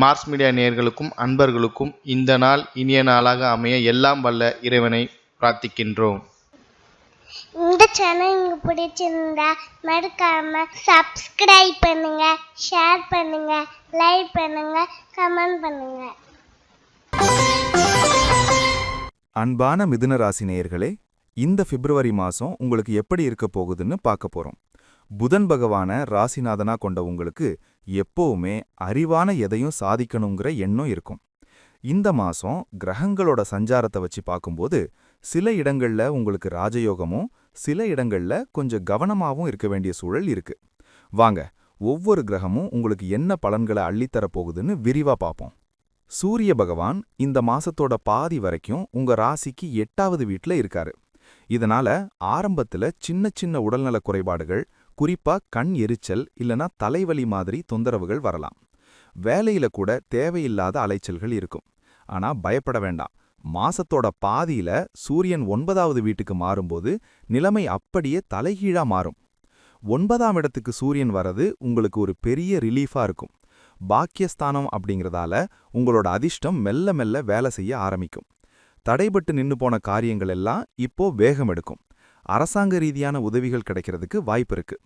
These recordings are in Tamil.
மார்ஸ் மீடியா நேயர்களுக்கும் அன்பர்களுக்கும் இந்த நாள் இனிய நாளாக அமைய எல்லாம் வல்ல இறைவனை பிரார்த்திக்கின்றோம். இந்த சேனல் உங்களுக்கு பிடிச்சிருந்தா மறக்காம சப்ஸ்கிரைப் பண்ணுங்க ஷேர் பண்ணுங்க லைக் பண்ணுங்க கமெண்ட் பண்ணுங்க. அன்பான மிதுன ராசி நேயர்களே இந்த பிப்ரவரி மாசம் உங்களுக்கு எப்படி இருக்க போகுதுன்னு பார்க்க போறோம். புதன் பகவான ராசிநாதனா கொண்ட உங்களுக்கு எப்பவுமே அறிவான எதையும் சாதிக்கணுங்கிற எண்ணம் இருக்கும். இந்த மாசம் கிரகங்களோட சஞ்சாரத்தை வச்சு பார்க்கும்போது சில இடங்கள்ல உங்களுக்கு ராஜயோகமும் சில இடங்கள்ல கொஞ்சம் கவனமாவும் இருக்க வேண்டிய சூழல் இருக்கு. வாங்க ஒவ்வொரு கிரகமும் உங்களுக்கு என்ன பலன்களை அள்ளித்தரப் போகுதுன்னு விரிவா பார்ப்போம். சூரிய பகவான் இந்த மாசத்தோட பாதி வரைக்கும் உங்க ராசிக்கு எட்டாவது வீட்டில் இருக்காரு. இதனால ஆரம்பத்துல சின்ன சின்ன உடல்நலக் குறைபாடுகள் குறிப்பா கண் எரிச்சல் இல்லனா தலைவலி மாதிரி தொந்தரவுகள் வரலாம். வேலையில கூட தேவையில்லாத அலைச்சல்கள் இருக்கும். ஆனா பயப்பட வேண்டாம். மாசத்தோட பாதியில சூரியன் ஒன்பதாவது வீட்டுக்கு மாறும்போது நிலைமை அப்படியே தலைகீழா மாறும். ஒன்பதாம் இடத்துக்கு சூரியன் வரது உங்களுக்கு ஒரு பெரிய ரிலீஃபா இருக்கும். பாக்கியஸ்தானம் அப்படிங்கறதால உங்களோட அதிர்ஷ்டம் மெல்ல மெல்ல வேலை செய்ய ஆரம்பிக்கும். தடைபட்டு நின்னு போன காரியங்கள் எல்லாம் இப்போ வேகம் எடுக்கும் அரசாங்க ரீதியான உதவிகள் கிடைக்கிறதுக்கு வாய்ப்பு இருக்கு.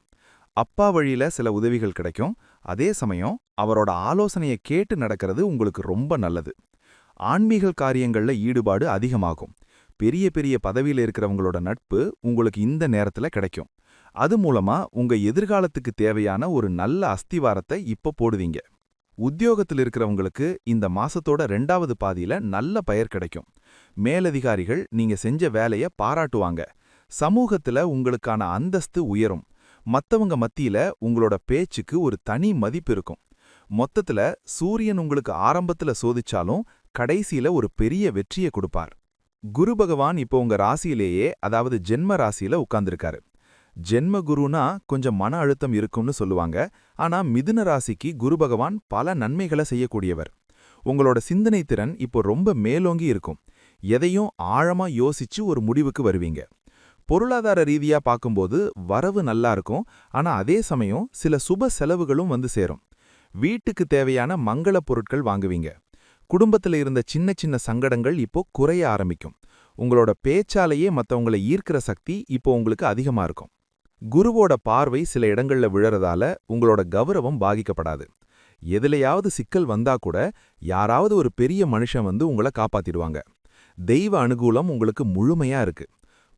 அப்பா வழியில சில உதவிகள் கிடைக்கும். அதே சமயம் அவரோட ஆலோசனையை கேட்டு நடக்கிறது உங்களுக்கு ரொம்ப நல்லது. ஆன்மீக காரியங்கள்ல ஈடுபாடு அதிகமாகும். பெரிய பெரிய பதவியில இருக்கிறவங்களோட நட்பு உங்களுக்கு இந்த நேரத்துல கிடைக்கும். அது மூலமா உங்க எதிர்காலத்துக்கு தேவையான ஒரு நல்ல அஸ்திவாரத்தை இப்ப போடுவீங்க. உத்தியோகத்தில் இருக்கிறவங்களுக்கு இந்த மாசத்தோட ரெண்டாவது பாதியில நல்ல பெயர் கிடைக்கும். மேலதிகாரிகள் நீங்க செஞ்ச வேலைய பாராட்டுவாங்க. சமூகத்துல உங்களுக்கான அந்தஸ்து உயரும். மத்தவங்க மத்தியில உங்களோட பேச்சுக்கு ஒரு தனி மதிப்பு இருக்கும். மொத்தத்துல சூரியன் உங்களுக்கு ஆரம்பத்துல சோதிச்சாலும் கடைசியில ஒரு பெரிய வெற்றியை கொடுப்பார். குரு பகவான் இப்போ உங்க ராசியிலேயே அதாவது ஜென்ம ராசியில உட்கார்ந்துருக்காரு. ஜென்ம குருனா கொஞ்சம் மன அழுத்தம் இருக்கும்னு சொல்லுவாங்க. ஆனா மிதுன ராசிக்கு குரு பகவான் பல நன்மைகளை செய்யக்கூடியவர். உங்களோட சிந்தனை திறன் இப்போ ரொம்ப மேலோங்கி இருக்கும். எதையும் ஆழமா யோசிச்சு ஒரு முடிவுக்கு வருவீங்க. பொருளாதார ரீதியா பார்க்கும்போது வரவு நல்லா இருக்கும். ஆனா அதே சமயம் சில சுப செலவுகளும் வந்து சேரும். வீட்டுக்கு தேவையான மங்கள பொருட்கள் வாங்குவீங்க. குடும்பத்துல இருந்த சின்ன சின்ன சங்கடங்கள் இப்போ குறைய ஆரம்பிக்கும். உங்களோட பேச்சாலேயே மற்றவங்களை ஈர்க்கிற சக்தி இப்போ உங்களுக்கு அதிகமா இருக்கும். குருவோட பார்வை சில இடங்கள்ல விழறதால உங்களோட கௌரவம் பாதிக்கப்படாது. எதுலயாவது சிக்கல் வந்தா கூட யாராவது ஒரு பெரிய மனுஷன் வந்து உங்களை காப்பாத்திடுவாங்க. தெய்வ அனுகூலம் உங்களுக்கு முழுமையா இருக்கு.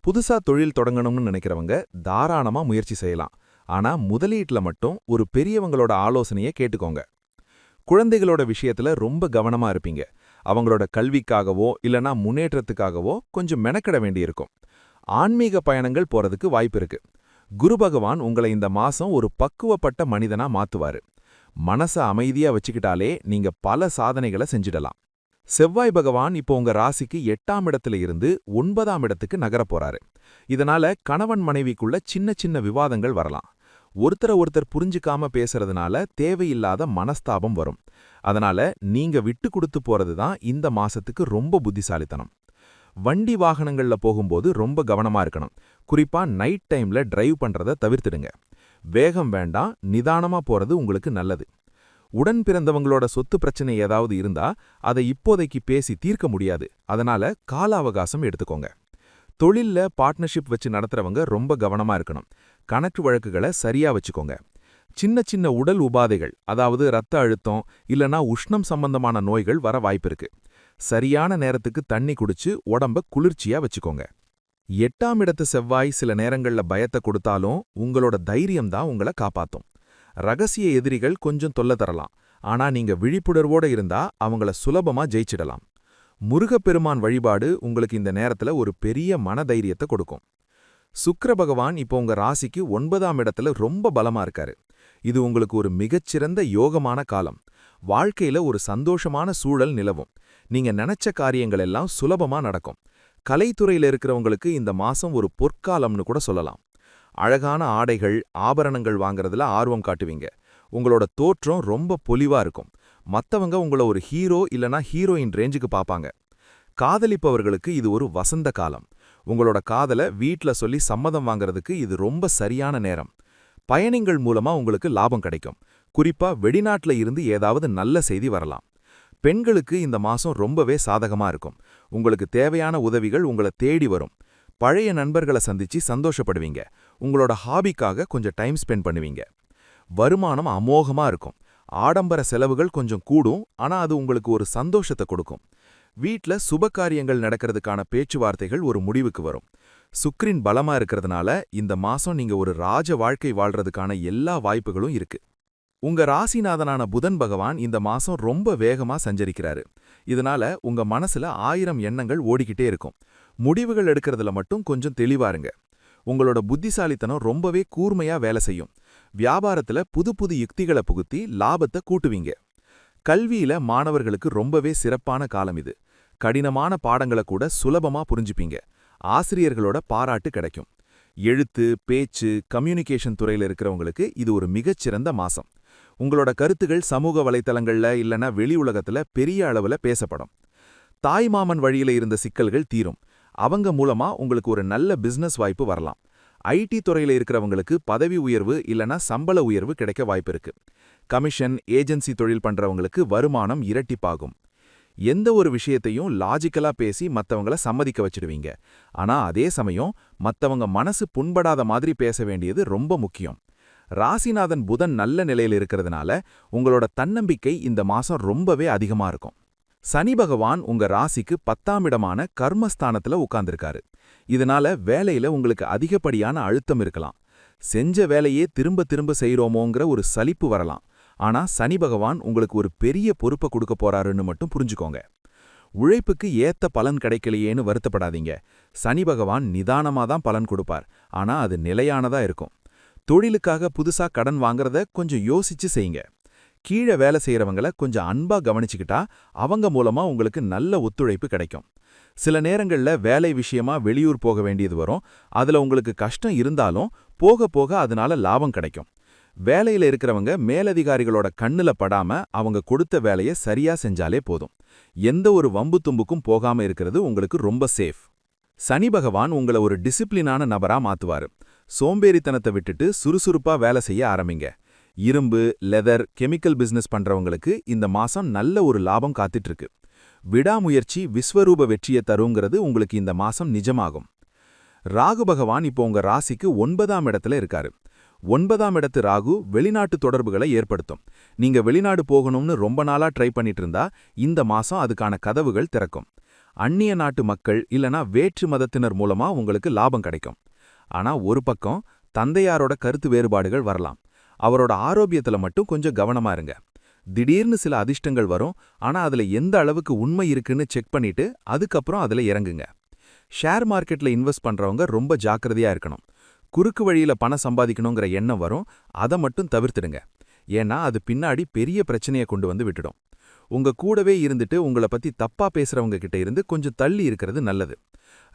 புதுசா தொழில் தொடங்கணும்னு நினைக்கிறவங்க தாராளமா முயற்சி செய்யலாம். ஆனா முதலீட்டுல மட்டும் ஒரு பெரியவங்களோட ஆலோசனையை கேட்டுக்கோங்க. குழந்தைகளோட விஷயத்துல ரொம்ப கவனமா இருப்பீங்க. அவங்களோட கல்விக்காகவோ இல்லனா முன்னேற்றத்துக்காகவோ கொஞ்சம் மெனக்கிட வேண்டியிருக்கும். ஆன்மீக பயணங்கள் போறதுக்கு வாய்ப்பு இருக்கு. குரு பகவான் உங்களை இந்த மாசம் ஒரு பக்குவப்பட்ட மனிதனா மாத்துவாரு. மனச அமைதியா வச்சுக்கிட்டாலே நீங்க பல சாதனைகளை செஞ்சிடலாம். செவ்வாய் பகவான் இப்போ உங்க ராசிக்கு எட்டாம் இடத்துல இருந்து ஒன்பதாம் இடத்துக்கு நகரப் போறாரு. இதனால கணவன் மனைவிக்குள்ள சின்ன சின்ன விவாதங்கள் வரலாம். ஒருத்தர ஒருத்தர் புரிஞ்சுக்காம பேசுறதுனால தேவையில்லாத மனஸ்தாபம் வரும். அதனால நீங்க விட்டு கொடுத்து போறது தான் இந்த மாசத்துக்கு ரொம்ப புத்திசாலித்தனம். வண்டி வாகனங்கள்ல போகும்போது ரொம்ப கவனமா இருக்கணும். குறிப்பா நைட் டைம்ல டிரைவ் பண்றதை தவிர்த்துடுங்க. வேகம் வேண்டாம் நிதானமா போறது உங்களுக்கு நல்லது. உடன் பிறந்தவங்களோட சொத்து பிரச்சனை ஏதாவது இருந்தா அதை இப்போதைக்கு பேசி தீர்க்க முடியாது. அதனால கால அவகாசம் எடுத்துக்கோங்க. தொழில்ல பார்ட்னர்ஷிப் வச்சு நடத்துறவங்க ரொம்ப கவனமா இருக்கணும். கணக்கு வழக்குகளை சரியா வச்சுக்கோங்க. சின்ன சின்ன உடல் உபாதைகள் அதாவது ரத்த அழுத்தம் இல்லனா உஷ்ணம் சம்பந்தமான நோய்கள் வர வாய்ப்பிருக்கு சரியான நேரத்துக்கு தண்ணி குடிச்சு உடம்ப குளிர்ச்சியா வச்சுக்கோங்க. எட்டாம் இடத்து செவ்வாய் சில நேரங்கள்ல பயத்தை கொடுத்தாலும் உங்களோட தைரியம் தான் உங்களை காப்பாத்தும். ரகசிய எதிரிகள் கொஞ்சம் தொல்ல தரலாம். ஆனா நீங்க விழிப்புணர்வோட இருந்தா அவங்கள சுலபமா ஜெயிச்சிடலாம். முருகப்பெருமான் வழிபாடு உங்களுக்கு இந்த நேரத்துல ஒரு பெரிய மனதைரியத்தை கொடுக்கும். சுக்கர பகவான் இப்போ உங்க ராசிக்கு ஒன்பதாம் இடத்துல ரொம்ப பலமா இருக்காரு. இது உங்களுக்கு ஒரு மிகச்சிறந்த யோகமான காலம். வாழ்க்கையில ஒரு சந்தோஷமான சூழல் நிலவும். நீங்க நினைச்ச காரியங்கள் எல்லாம் சுலபமா நடக்கும். கலைத்துறையில இருக்கிறவங்களுக்கு இந்த மாசம் ஒரு பொற்காலம்னு கூட சொல்லலாம். அழகான ஆடைகள் ஆபரணங்கள் வாங்குறதுல ஆர்வம் காட்டுவீங்க. உங்களோட தோற்றம் ரொம்ப பொலிவா இருக்கும். மத்தவங்க உங்கள ஒரு ஹீரோ இல்லனா ஹீரோயின் ரேஞ்சுக்கு பாப்பாங்க. காதலிப்பவர்களுக்கு இது ஒரு வசந்த காலம். உங்களோட காதல வீட்ல சொல்லி சம்மதம் வாங்குறதுக்கு இது ரொம்ப சரியான நேரம். பயணங்கள் மூலமா உங்களுக்கு லாபம் கிடைக்கும். குறிப்பா வெளிநாட்டில் இருந்து ஏதாவது நல்ல செய்தி வரலாம். பெண்களுக்கு இந்த மாசம் ரொம்பவே சாதகமா இருக்கும். உங்களுக்கு தேவையான உதவிகள் உங்களை தேடி வரும். பழைய நண்பர்களை சந்திச்சு சந்தோஷப்படுவீங்க. உங்களோட ஹாபிக்காக கொஞ்சம் டைம் ஸ்பெண்ட் பண்ணுவீங்க. வருமானம் அமோகமா இருக்கும். ஆடம்பர செலவுகள் கொஞ்சம் கூடும் ஆனா அது உங்களுக்கு ஒரு சந்தோஷத்தை கொடுக்கும். வீட்ல சுப காரியங்கள் நடக்கிறதுக்கான பேச்சுவார்த்தைகள் ஒரு முடிவுக்கு வரும். சுக்ரின் பலமா இருக்கிறதுனால இந்த மாசம் நீங்க ஒரு ராஜ வாழ்க்கை வாழ்றதுக்கான எல்லா வாய்ப்புகளும் இருக்கு. உங்க ராசிநாதனான புதன் பகவான் இந்த மாசம் ரொம்ப வேகமா சஞ்சரிக்கிறாரு. இதனால உங்க மனசுல ஆயிரம் எண்ணங்கள் ஓடிக்கிட்டே இருக்கும். முடிவுகள் எடுக்கிறதுல மட்டும் கொஞ்சம் தெளிவாருங்க உங்களோட புத்திசாலித்தனம் ரொம்பவே கூர்மையா வேலை செய்யும். வியாபாரத்துல புது புது யுக்திகளை புகுத்தி லாபத்தை கூட்டுவீங்க. கல்வியில மாணவர்களுக்கு ரொம்பவே சிறப்பான காலம் இது. கடினமான பாடங்களை கூட சுலபமா புரிஞ்சுப்பீங்க. ஆசிரியர்களோட பாராட்டு கிடைக்கும். எழுத்து பேச்சு கம்யூனிகேஷன் துறையில இருக்கிறவங்களுக்கு இது ஒரு மிகச்சிறந்த மாசம். உங்களோட கருத்துகள் சமூக வலைத்தளங்கள்ல இல்லனா வெளி உலகத்துல பெரிய அளவுல பேசப்படும். தாய்மாமன் வழியில இருந்த சிக்கல்கள் தீரும். அவங்க மூலமா உங்களுக்கு ஒரு நல்ல பிசினஸ் வாய்ப்பு வரலாம். ஐடி துறையில இருக்கிறவங்களுக்கு பதவி உயர்வு இல்லனா சம்பள உயர்வு கிடைக்க வாய்ப்பு இருக்கு. கமிஷன் ஏஜென்சி தொழில் பண்றவங்களுக்கு வருமானம் இரட்டிப்பாகும். எந்த ஒரு விஷயத்தையும் லாஜிக்கலா பேசி மத்தவங்கள சம்மதிக்க வச்சிடுவீங்க. ஆனா அதே சமயம் மத்தவங்க மனசு புண்படாத மாதிரி பேச வேண்டியது ரொம்ப முக்கியம். ராசிநாதன் புதன் நல்ல நிலையில் இருக்கிறதுனால உங்களோட தன்னம்பிக்கை இந்த மாசம் ரொம்பவே அதிகமா இருக்கும். சனி பகவான் உங்க ராசிக்கு பத்தாம் இடமான கர்மஸ்தானத்துல உட்கார்ந்திருக்காரு இதனால வேலையில உங்களுக்கு அதிகப்படியான அழுத்தம் இருக்கலாம். செஞ்ச வேலையே திரும்ப திரும்ப செய்யறோமோங்கிற ஒரு சலிப்பு வரலாம். ஆனா சனி பகவான் உங்களுக்கு ஒரு பெரிய பொறுப்பை கொடுக்க போறாருன்னு மட்டும் புரிஞ்சுக்கோங்க. உழைப்புக்கு ஏத்த பலன் கிடைக்கலையேன்னு வருத்தப்படாதீங்க. சனி பகவான் நிதானமா தான் பலன் கொடுப்பார். ஆனா அது நிலையானதா இருக்கும். தொழிலுக்காக புதுசா கடன் வாங்குறத கொஞ்சம் யோசிச்சு செய்யுங்க. கீழே வேலை செய்யறவங்கள கொஞ்சம் அன்பா கவனிச்சுக்கிட்டா அவங்க மூலமா உங்களுக்கு நல்ல ஒத்துழைப்பு கிடைக்கும். சில நேரங்கள்ல வேலை விஷயமா வெளியூர் போக வேண்டியது வரும். அதுல உங்களுக்கு கஷ்டம் இருந்தாலும் போக போக அதனால லாபம் கிடைக்கும். வேலையில இருக்கிறவங்க மேலதிகாரிகளோட கண்ணுல படாம அவங்க கொடுத்த வேலையை சரியா செஞ்சாலே போதும். எந்த ஒரு வம்பு தும்புக்கும் போகாம இருக்கிறது உங்களுக்கு ரொம்ப சேஃப் சனி பகவான் உங்களை ஒரு டிசிப்ளினான நபரா மாத்துவாரு. சோம்பேறித்தனத்தை விட்டுட்டு சுறுசுறுப்பா வேலை செய்ய ஆரம்பிங்க. இரும்பு லெதர் கெமிக்கல் பிசினஸ் பண்றவங்களுக்கு இந்த மாசம் நல்ல ஒரு லாபம் காத்துட்டு இருக்கு விடாமுயற்சி விஸ்வரூப வெற்றியை தருங்கிறது உங்களுக்கு இந்த மாசம் நிஜமாகும். ராகு பகவான் இப்போ உங்க ராசிக்கு ஒன்பதாம் இடத்துல இருக்காரு. ஒன்பதாம் இடத்து ராகு வெளிநாட்டு தொடர்புகளை ஏற்படுத்தும். நீங்க வெளிநாடு போகணும்னு ரொம்ப நாளா ட்ரை பண்ணிட்டு இருந்தா இந்த மாசம் அதுக்கான கதவுகள் திறக்கும். அந்நிய நாட்டு மக்கள் இல்லனா வேற்று மதத்தினர் மூலமா உங்களுக்கு லாபம் கிடைக்கும். ஆனா ஒரு பக்கம் தந்தையாரோட கருத்து வேறுபாடுகள் வரலாம். அவரோட ஆரோக்கியத்துல மட்டும் கொஞ்சம் கவனமா இருங்க. திடீர்னு சில அதிர்ஷ்டங்கள் வரும். ஆனா அதுல எந்த அளவுக்கு உண்மை இருக்குன்னு செக் பண்ணிட்டு அதுக்கப்புறம் அதுல இறங்குங்க. ஷேர் மார்க்கெட்ல இன்வெஸ்ட் பண்றவங்க ரொம்ப ஜாக்கிரதையா இருக்கணும். குறுக்கு வழியில பணம் சம்பாதிக்கணுங்கிற எண்ணம் வரும். அதை மட்டும் தவிர்த்துடுங்க. ஏன்னா அது பின்னாடி பெரிய பிரச்சனையை கொண்டு வந்து விட்டுடும். உங்க கூடவே இருந்துட்டு உங்களை பத்தி தப்பா பேசுறவங்க கிட்ட இருந்து கொஞ்சம் தள்ளி இருக்கிறது நல்லது.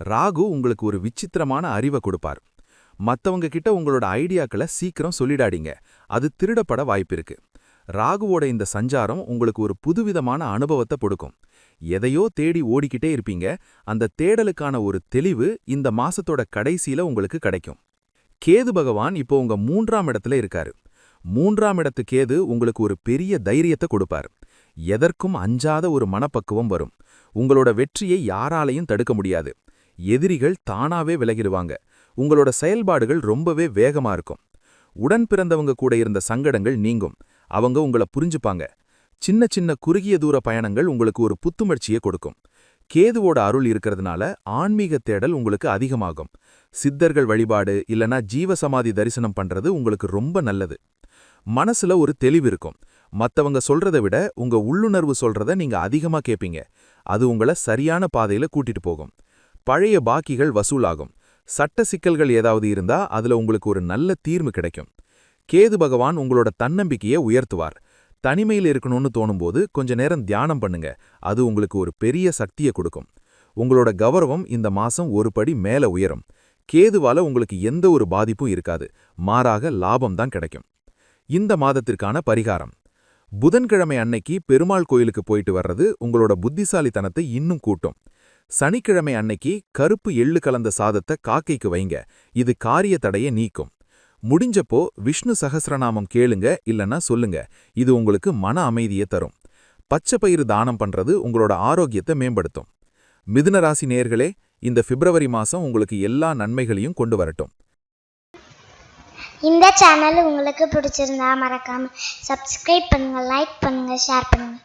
ராகு உங்களுக்கு ஒரு விசித்திரமான அறிவை கொடுப்பார். மற்றவங்க கிட்ட உங்களோட ஐடியாக்களை சீக்கிரம் சொல்லிடாதீங்க. அது திருடப்பட வாய்ப்பிருக்கு. ராகுவோட இந்த சஞ்சாரம் உங்களுக்கு ஒரு புதுவிதமான அனுபவத்தை கொடுக்கும். எதையோ தேடி ஓடிக்கிட்டே இருப்பீங்க. அந்த தேடலுக்கான ஒரு தெளிவு இந்த மாசத்தோட கடைசியில உங்களுக்கு கிடைக்கும். கேது பகவான் இப்போ உங்க மூன்றாம் இடத்துல இருக்காரு. மூன்றாம் இடத்து கேது உங்களுக்கு ஒரு பெரிய தைரியத்தை கொடுப்பார். எதற்கும் அஞ்சாத ஒரு மனப்பக்குவம் வரும். உங்களோட வெற்றியை யாராலையும் தடுக்க முடியாது. எதிரிகள் தானாவே விலகிடுவாங்க. உங்களோட செயல்பாடுகள் ரொம்பவே வேகமா இருக்கும். உடன் பிறந்தவங்க கூட இருந்த சங்கடங்கள் நீங்கும். அவங்க உங்களை புரிஞ்சுப்பாங்க. சின்ன சின்ன குறுகிய தூர பயணங்கள் உங்களுக்கு ஒரு புத்துணர்ச்சியை கொடுக்கும். கேதுவோட அருள் இருக்கிறதுனால ஆன்மீக தேடல் உங்களுக்கு அதிகமாகும். சித்தர்கள் வழிபாடு இல்லனா ஜீவசமாதி தரிசனம் பண்றது உங்களுக்கு ரொம்ப நல்லது. மனசுல ஒரு தெளிவு இருக்கும். மத்தவங்க சொல்றதை விட உங்க உள்ளுணர்வு சொல்றத நீங்க அதிகமா கேப்பீங்க. அது உங்கள சரியான பாதையில கூட்டிட்டு போகும். பழைய பாக்கிகள் வசூலாகும். சட்ட சிக்கல்கள் ஏதாவது இருந்தா அதுல உங்களுக்கு ஒரு நல்ல தீர்வு கிடைக்கும். கேது பகவான் உங்களோட தன்னம்பிக்கையை உயர்த்துவார். தனிமையில் இருக்கணும்னு தோணும்போது கொஞ்ச நேரம் தியானம் பண்ணுங்க. அது உங்களுக்கு ஒரு பெரிய சக்தியை கொடுக்கும். உங்களோட கௌரவம் இந்த மாசம் ஒரு படி மேல உயரும். கேதுவால உங்களுக்கு எந்த ஒரு பாதிப்பும் இருக்காது. மாறாக லாபம் தான் கிடைக்கும். இந்த மாதத்திற்கான பரிகாரம். புதன்கிழமை அன்னைக்கு பெருமாள் கோயிலுக்கு போயிட்டு வர்றது உங்களோட புத்திசாலித்தனத்தை இன்னும் கூட்டும். சனிக்கிழமை அன்னைக்கு கருப்பு எள்ளு கலந்த சாதத்தை காக்கைக்கு வைங்க. இது காரிய தடையை நீக்கும். முடிஞ்சப்போ விஷ்ணு சகசிரநாமம் கேளுங்க இல்லைன்னா சொல்லுங்க. இது உங்களுக்கு மன அமைதியை தரும். பச்சை பயிறு தானம் பண்றது உங்களோட ஆரோக்கியத்தை மேம்படுத்தும். மிதுன ராசி நேயர்களே இந்த பிப்ரவரி மாசம் உங்களுக்கு எல்லா நன்மைகளையும் கொண்டு வரட்டும். இந்த சேனல் உங்களுக்கு பிடிச்சிருந்தா மறக்காம சப்ஸ்கிரைப் பண்ணுங்க லைக் பண்ணுங்க ஷேர் பண்ணுங்க.